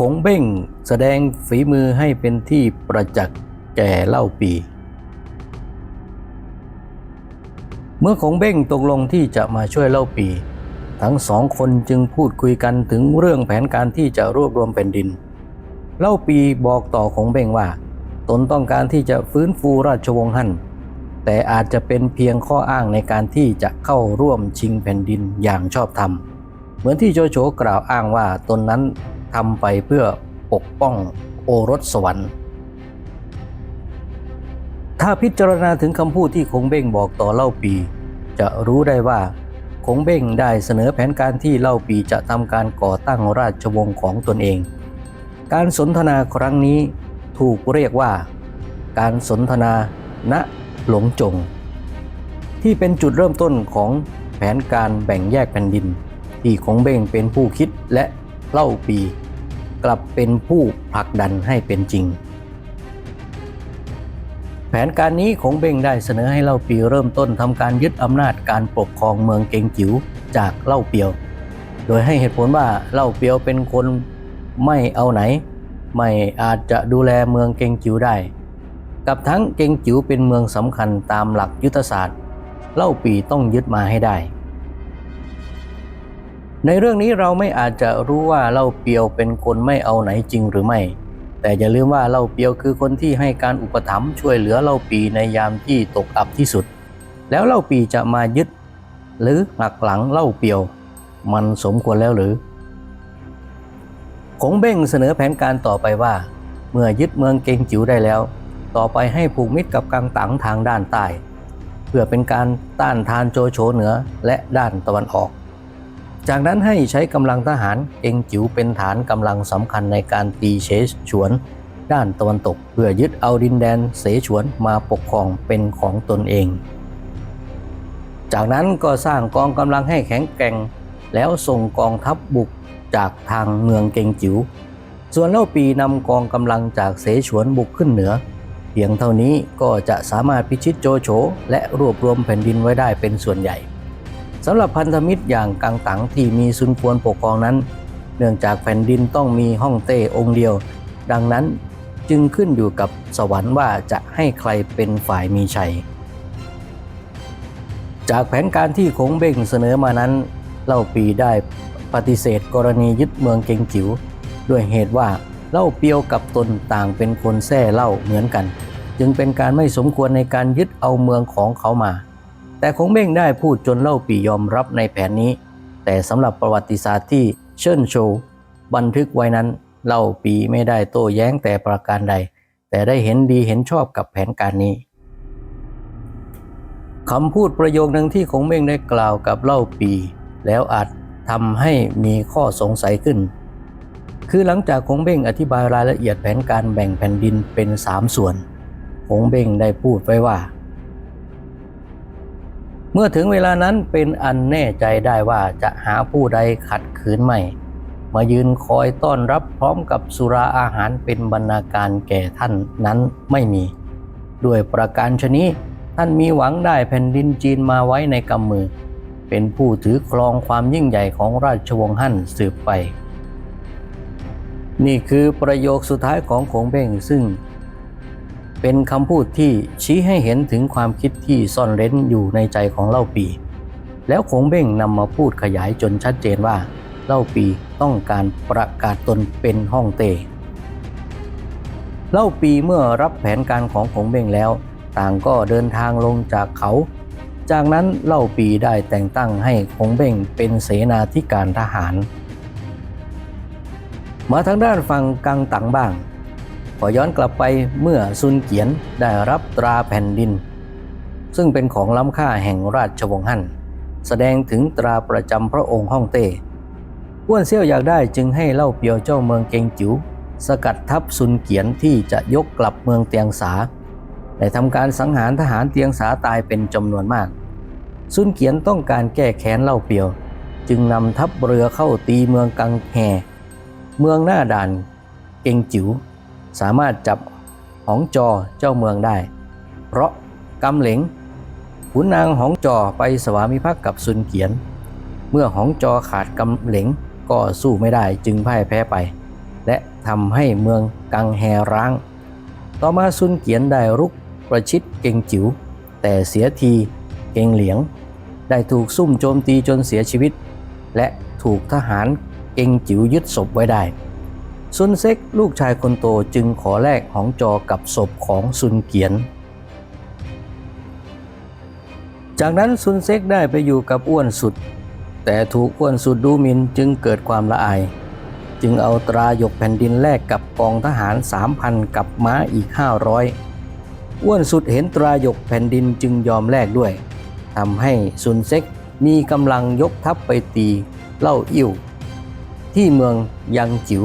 คงเบ้งแสดงฝีมือให้เป็นที่ประจักษ์แก่เล่าปี เมื่อคงเบ้งตกลงที่จะมาช่วยเล่าปี ทั้งสองคนจึงพูดคุยกันถึงเรื่องแผนการที่จะรวบรวมแผ่นดิน เล่าปีบอกต่อคงเบ้งว่า ตนต้องการที่จะฟื้นฟูราชวงศ์ฮั่นแต่อาจจะเป็นเพียงข้ออ้างในการที่จะเข้าร่วมชิงแผ่นดินอย่างชอบธรรม เหมือนที่โจโฉกล่าวอ้างว่าตนนั้น ทำไปเพื่อปกป้องโอรสสวรรค์ ถ้าพิจารณาถึงคำพูดที่คงเบ้งบอกต่อเล่าปี จะรู้ได้ว่าคงเบ้งได้เสนอแผนการที่เล่าปีจะทำการก่อตั้งราชวงศ์ของตนเอง การสนทนาครั้งนี้ถูกเรียกว่า การสนทนาณหลงจง ที่เป็นจุดเริ่มต้นของแผนการแบ่งแยกแผ่นดิน ที่คงเบ้งเป็นผู้คิดและ เล่าปี กลับเป็นผู้ผลักดันให้เป็นจริง แผนการนี้คงเบ้งได้เสนอให้เล่าปีเริ่มต้นทำการยึดอำนาจการปกครองเมืองเกงจิ๋วจากเล่าเปียว โดยให้เหตุผลว่าเล่าเปียวเป็นคนไม่เอาไหน ไม่อาจจะดูแลเมืองเกงจิ๋วได้ กับทั้งเกงจิ๋วเป็นเมืองสำคัญตามหลักยุทธศาสตร์ เล่าปีต้องยึดมาให้ได้ ในเรื่องนี้เราไม่อาจจะรู้ว่าเล่าเปียวเป็นคนไม่เอาไหนจริงหรือไม่ แต่อย่าลืมว่าเล่าเปียวคือคนที่ให้การอุปถัมภ์ช่วยเหลือเล่าปีในยามที่ตกอับที่สุด แล้วเล่าปีจะมายึด หรือหักหลังเล่าเปียว มันสมควรแล้วหรือคงเบ้งเสนอแผนการต่อไปว่า เมื่อยึดเมืองเกงจิ๋วได้แล้ว ต่อไปให้ผูกมิตรกับกังตังทางด้านใต้ เพื่อเป็นการต้านทานโจโฉเหนือและด้านตะวันออก จากนั้นให้ใช้กำลังทหารเองจิ๋วเป็นฐานกำลังสำคัญในการตีเชฉวน ด้านตะวันตกเพื่อยึดเอาดินแดนเสฉวนมาปกครองเป็นของตนเอง จากนั้นก็สร้างกองกำลังให้แข็งแกร่ง แล้วส่งกองทัพบบุกจากทางเมืองเกงจิ๋วส่วนเล่าปีนำกองกำลังจากเสฉวนบุกขึ้นเหนือ เพียงเท่านี้ก็จะสามารถพิชิตโจโฉและรวบรวมแผ่นดินไว้ได้เป็นส่วนใหญ่ สำหรับพันธมิตรอย่างกังตังที่มีซุนกวนปกครองนั้น เนื่องจากแผ่นดินต้องมีฮ่องเต้องค์เดียว ดังนั้นจึงขึ้นอยู่กับสวรรค์ว่าจะให้ใครเป็นฝ่ายมีชัย จากแผนการที่คงเบ้งเสนอมานั้นเล่าปีได้ปฏิเสธกรณียึดเมืองเกงจิ๋วด้วยเหตุว่าเล่าเปียวกับตนต่างเป็นคนแท้เล่าเหมือนกัน จึงเป็นการไม่สมควรในการยึดเอาเมืองของเขามา แต่คงเบ้งได้พูดจนเล่าปียอมรับในแผนนี้ แต่สำหรับประวัติศาสตร์ที่เชิญโชว์บันทึกไว้นั้นเล่าปีไม่ได้โต้แย้งแต่ประการใด แต่ได้เห็นดีเห็นชอบกับแผนการนี้คำพูดประโยคหนึ่งที่คงเบ้งได้กล่าวกับเล่าปี แล้วอาจทำให้มีข้อสงสัยขึ้น คือหลังจากคงเบ้งอธิบายรายละเอียดแผนการแบ่งแผ่นดินเป็นสามส่วน คงเบ้งได้พูดไว้ว่า เมื่อถึงเวลานั้นเป็นอันแน่ใจได้ว่าจะหาผู้ใดขัดขืนไม่มายืนคอยต้อนรับพร้อมกับสุราอาหารเป็นบรรณาการแก่ท่านนั้นไม่มี ด้วยประการชนี้ท่านมีหวังได้แผ่นดินจีนมาไว้ในกำมือ เป็นผู้ถือครองความยิ่งใหญ่ของราชวงศ์ฮั่นสืบไป นี่คือประโยคสุดท้ายของขงเบ้งซึ่ง เป็นคำพูดที่ชี้ให้เห็นถึงความคิดที่ซ่อนเร้นอยู่ในใจของเล่าปี แล้วขงเบ้งนำมาพูดขยายจนชัดเจนว่า เล่าปีต้องการประกาศตนเป็นฮ่องเต้เล่าปีเมื่อรับแผนการของขงเบ้งแล้ว ต่างก็เดินทางลงจากเขา จากนั้นเล่าปีได้แต่งตั้งให้ขงเบ้งเป็นเสนาธิการทหาร มาทางด้านฝั่งกังตังบ้าง ขอย้อนกลับไปเมื่อซุนเกียนได้รับตราแผ่นดิน ซึ่งเป็นของล้ำค่าแห่งราชวงศ์ฮั่น แสดงถึงตราประจำพระองค์ฮ่องเต้อ้วนเซี่ยวอยากได้จึงให้เล่าเปียวเจ้าเมืองเกงจิ๋วสกัดทัพซุนเกียนที่จะยกกลับเมืองเตียงสาได้ทำการสังหารทหารเตียงสาตายเป็นจำนวนมาก ซุนเกียนต้องการแก้แค้นเล่าเปียว จึงนำทัพเรือเข้าตีเมืองกังแฮเมืองหน้าด่านเกงจิ๋ว สามารถจับหองจอเจ้าเมืองได้ เพราะกำเหลงขุนนางหองจอไปสวามิภักดิ์กับซุนเกียน เมื่อหองจอขาดกำเหลงก็สู้ไม่ได้จึงพ่ายแพ้ไป และทำให้เมืองกังแฮร้าง ต่อมาซุนเกียนได้รุกประชิดเก่งจิ๋วแต่เสียทีเก่งเหลียง ได้ถูกซุ่มโจมตีจนเสียชีวิต และถูกทหารเก่งจิ๋วยึดศพไว้ได้ ซุนเซ็กลูกชายคนโตจึงขอแลกหองจอกับศพของซุนเกียน จากนั้นซุนเซ็กได้ไปอยู่กับอ้วนสุด แต่ถูกอ้วนสุดดูหมินจึงเกิดความละอาย จึงเอาตราหยกแผ่นดินแลกกับกองทหาร 3,000 กับม้าอีก 500 อ้วนสุดเห็นตราหยกแผ่นดินจึงยอมแลกด้วยทำให้ซุนเซ็กมีกำลังยกทัพไปตีเล่าอิ่วที่เมืองยังจิ๋ว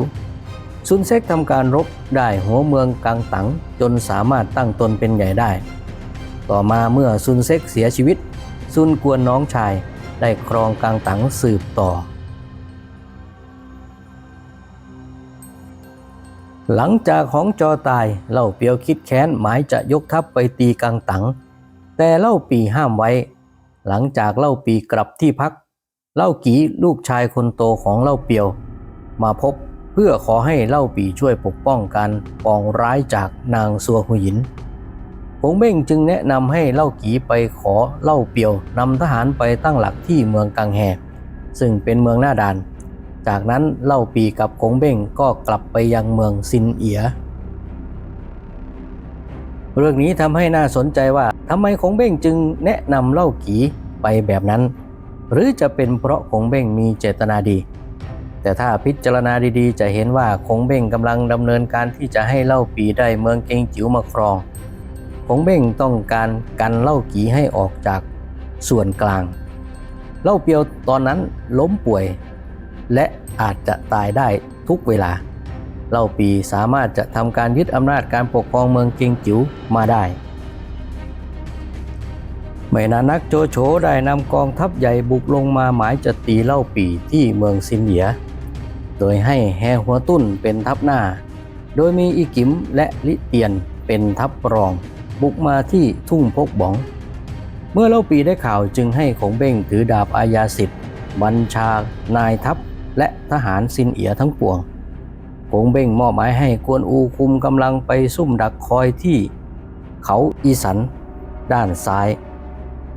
ซุนเซกทำการรบได้หัวเมืองกังตังจนสามารถตั้งตนเป็นใหญ่ได้ ต่อมาเมื่อซุนเซกเสียชีวิต ซุนกวนน้องชายได้ครองกังตังสืบต่อ หลังจากของจอตายเล่าเปียวคิดแค้นหมายจะยกทัพไปตีกังตัง แต่เล่าปีห้ามไว้ หลังจากเล่าปีกลับที่พัก เล่ากีลูกชายคนโตของเล่าเปียว มาพบ เพื่อขอให้เล่าปีช่วยปกป้องการปองร้ายจากนางซัวหุยินผงเบ้งจึงแนะนำให้เล่ากีไปขอเล่าเปียวนำทหารไปตั้งหลักที่เมืองกังแฮซึ่งเป็นเมืองหน้าด่าน จากนั้นเล่าปีกับคงเบ้งก็กลับไปยังเมืองซินเอีย เรื่องนี้ทำให้น่าสนใจว่าทำไมคงเบ้งจึงแนะนำเล่ากีไปแบบนั้น หรือจะเป็นเพราะคงเบ้งมีเจตนาดี แต่ถ้าพิจารณาดีๆ จะเห็นว่าคงเบ้งกำลังดำเนินการที่จะให้เล่าปีได้เมืองเกงจิ๋วมาครอง คงเบ้งต้องการกันเล่ากีให้ออกจากส่วนกลาง เล่าเปียวตอนนั้นล้มป่วย และอาจจะตายได้ทุกเวลา เล่าปีสามารถจะทำการยึดอำนาจการปกครองเมืองเกงจิ๋วมาได้ไม่นานนักโจโฉได้นำกองทัพใหญ่บุกลงมาหมายจะตีเล่าปีที่เมืองซินเหลีย โดยให้แฮหัวตุ้นเป็นทัพหน้า โดยมีอีกิมและลิเตียนเป็นทัพรอง บุกมาที่ทุ่งพกบอง เมื่อเล่าปีได้ข่าวจึงให้ขงเบ้งถือดาบอาญาสิทธิ์บัญชานายทัพและทหารซินเอียทั้งปวงขงเบ้งมอบหมายให้กวนอูคุมกำลังไปซุ่มดักคอยที่ เขาอีสัน ด้านซ้าย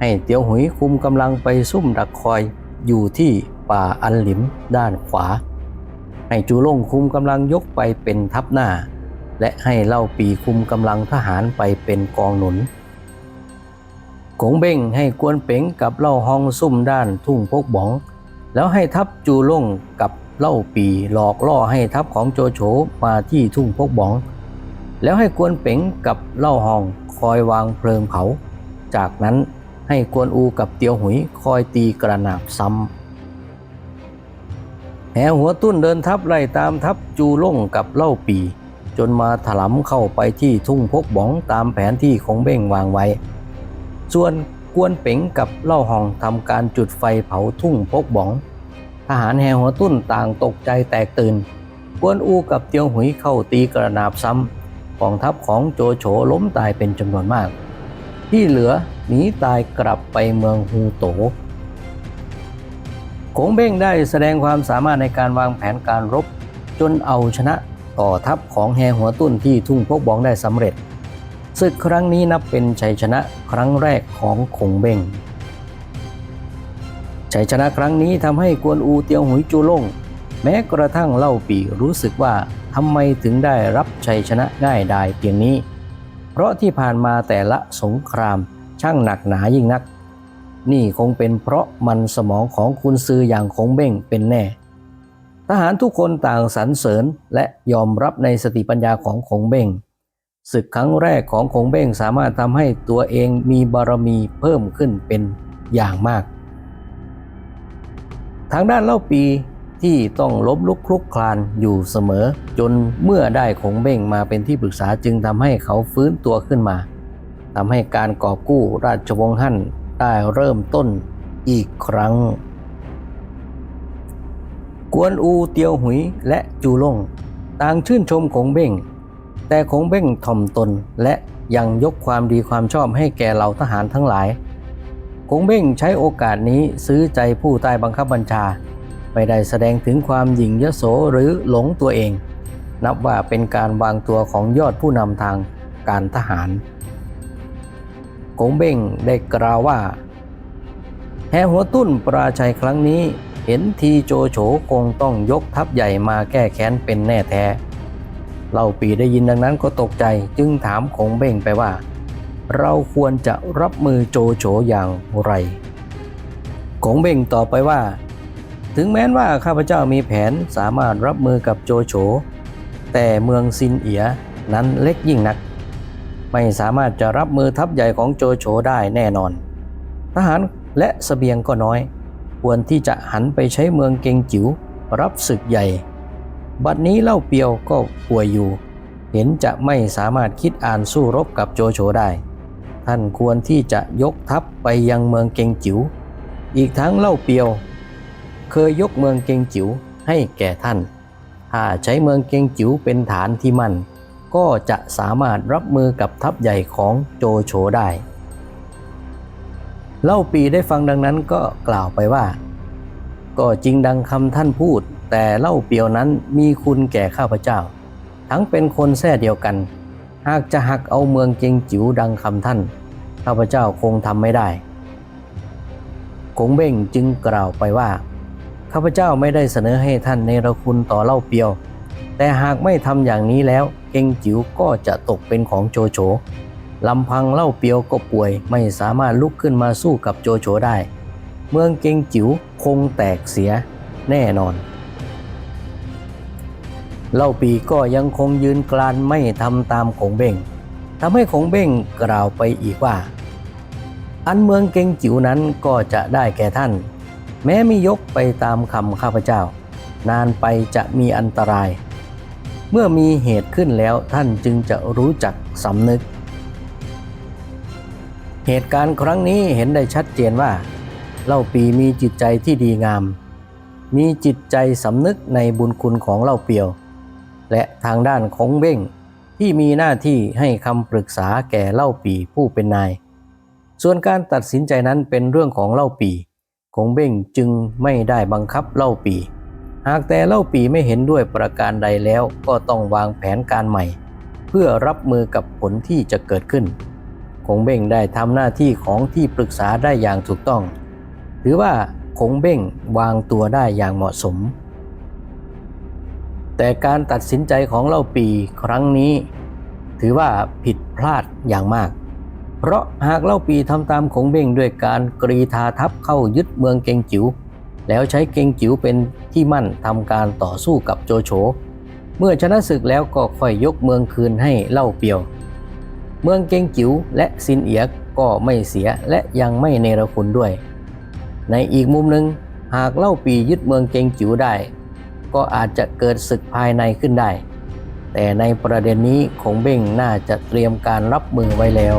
ให้เตียวหุยคุมกำลังไปซุ่มดักคอยอยู่ที่ป่าอันหลิมด้านขวา ให้จูล่งคุมกำลังยกไปเป็นทัพหน้า และให้เล่าปีคุมกำลังทหารไปเป็นกองหนุนกงเบ้งให้กวนเป๋งกับเล่าฮองซุ่มด้านทุ่งพกบอง แล้วให้ทัพจูล่งกับเล่าปีหลอกล่อให้ทัพของโจโฉมาที่ทุ่งพกบอง แล้วให้กวนเป๋งกับเล่าฮองคอยวางเพลิงเผา จากนั้นให้กวนอูกับเตียวหุยคอยตีกระหนาบซ้ำ แหหัวตุ้นเดินทัพไล่ตามทัพจูล่งกับเล่าปี จนมาถลำเข้าไปที่ทุ่งพกบองตามแผนที่ของเบ้งวางไว้ ส่วนกวนเป๋งกับเล่าหองทำการจุดไฟเผาทุ่งพกบอง ทหารแห่หัวตุ้นต่างตกใจแตกตื่น กวนอูกับเตียวหุยเข้าตีกระนาบซ้ำกองทัพของโจโฉล้มตายเป็นจำนวนมาก ที่เหลือหนีตายกลับไปเมืองฮูโต กงเบ้งได้แสดงความสามารถในการวางแผนการรบ จนเอาชนะต่อทัพของแฮหัวตุ้นที่ทุ่งพกบองได้สำเร็จศึกครั้งนี้นับเป็นชัยชนะครั้งแรกของคงเบ้งชัยชนะครั้งนี้ทำให้กวนอูเตียวหุยจูล่ง แม้กระทั่งเล่าปีรู้สึกว่าทำไมถึงได้รับชัยชนะง่ายดายเพียงนี้ เพราะที่ผ่านมาแต่ละสงครามช่างหนักหนายิ่งนัก นี่คงเป็นเพราะมันสมองของคุณซืออย่างคงเบ้งเป็นแน่ ทหารทุกคนต่างสรรเสริญและยอมรับในสติปัญญาของคงเบ้งศึกครั้งแรกของคงเบ้งสามารถทำให้ตัวเองมีบารมีเพิ่มขึ้นเป็นอย่างมาก ทางด้านเล่าปีที่ต้องล้มลุกคลุกคลานอยู่เสมอ จนเมื่อได้คงเบ้งมาเป็นที่ปรึกษาจึงทำให้เขาฟื้นตัวขึ้นมาทำให้การกอบกู้ราชวงศ์ฮั่น ได้เริ่มต้นอีกครั้ง กวนอูเตียวหุยและจูล่งต่างชื่นชมคงเบ้ง แต่คงเบ้งถ่อมตนและยังยกความดีความชอบให้แก่เหล่าทหารทั้งหลายคงเบ้งใช้โอกาสนี้ซื้อใจผู้ใต้บังคับบัญชา ไม่ได้แสดงถึงความหยิ่งยโสหรือหลงตัวเอง นับว่าเป็นการวางตัวของยอดผู้นำทางการทหาร กงเบ้งได้กล่าวว่าแฮหัวตุ้นปราชัยครั้งนี้เห็นทีโจโฉคงต้องยกทัพใหญ่มาแก้แค้นเป็นแน่แท้เล่าปีได้ยินดังนั้นก็ตกใจจึงถามคงเบ้งไปว่า เราควรจะรับมือโจโฉอย่างไรคงเบ้งตอบไปว่า ถึงแม้นว่าข้าพเจ้ามีแผนสามารถรับมือกับโจโฉแต่เมืองซินเอียนั้นเล็กยิ่งนัก ไม่สามารถจะรับมือทัพใหญ่ของโจโฉได้แน่นอน ทหารและสเสบียงก็น้อย ควรที่จะหันไปใช้เมืองเกงจิ๋วรับศึกใหญ่ บัดนี้เล่าเปียวก็ป่วยอยู่ เห็นจะไม่สามารถคิดอ่านสู้รบกับโจโฉได้ ท่านควรที่จะยกทัพไปยังเมืองเกงจิ๋วอีกทั้งเล่าเปียว เคยยกเมืองเกงจิ๋วให้แก่ท่านถ้าใช้เมืองเกงจิ๋วเป็นฐานที่มั่น ก็จะสามารถรับมือกับทัพใหญ่ของโจโฉได้ เล่าปีได้ฟังดังนั้นก็กล่าวไปว่า ก็จริงดังคำท่านพูด แต่เล่าเปียวนั้นมีคุณแก่ข้าพเจ้า ทั้งเป็นคนแท้เดียวกัน หากจะหักเอาเมืองเกงจิ๋วดังคำท่าน ข้าพเจ้าคงทำไม่ได้กงเบ้งจึงกล่าวไปว่าข้าพเจ้าไม่ได้เสนอให้ท่านเนรคุณต่อเล่าเปียว แต่หากไม่ทำอย่างนี้แล้ว เกงจิ๋วก็จะตกเป็นของโจโฉลำพังเล่าเปียวก็ป่วยไม่สามารถลุกขึ้นมาสู้กับโจโฉได้ เมืองเกงจิ๋วคงแตกเสียแน่นอน เล่าปีก็ยังคงยืนกรานไม่ทำตามของเบ้งทำให้ของเบ้งกล่าวไปอีกว่า อันเมืองเกงจิ๋วนั้นก็จะได้แก่ท่าน แม้มียกไปตามคำข้าพเจ้า นานไปจะมีอันตราย เมื่อมีเหตุขึ้นแล้วท่านจึงจะรู้จักสำนึก เหตุการณ์ครั้งนี้เห็นได้ชัดเจนว่าเล่าปีมีจิตใจที่ดีงาม มีจิตใจสำนึกในบุญคุณของเล่าเปียว และทางด้านของเบ้งที่มีหน้าที่ให้คำปรึกษาแก่เล่าปีผู้เป็นนาย ส่วนการตัดสินใจนั้นเป็นเรื่องของเล่าปีคงเบ้งจึงไม่ได้บังคับเล่าปี หากแต่เล่าปีไม่เห็นด้วยประการใดแล้วก็ต้องวางแผนการใหม่ เพื่อรับมือกับผลที่จะเกิดขึ้น คงเบ้งได้ทำหน้าที่ของที่ปรึกษาได้อย่างถูกต้อง หรือว่าคงเบ้งวางตัวได้อย่างเหมาะสม แต่การตัดสินใจของเล่าปีครั้งนี้ ถือว่าผิดพลาดอย่างมาก เพราะหากเล่าปีทำตามคงเบ้งด้วยการกรีธาทัพเข้ายึดเมืองเกงจิ๋ว แล้วใช้เกงจิ๋วเป็นที่มั่นทำการต่อสู้กับโจโฉ เมื่อชนะศึกแล้วก็ค่อยยกเมืองคืนให้เล่าเปียว เมืองเกงจิ๋วและซินเอียกก็ไม่เสียและยังไม่เนรคุณด้วย ในอีกมุมหนึ่งหากเล่าปียึดเมืองเกงจิ๋วได้ ก็อาจจะเกิดศึกภายในขึ้นได้ แต่ในประเด็นนี้คงเบ้งน่าจะเตรียมการรับมือไว้แล้ว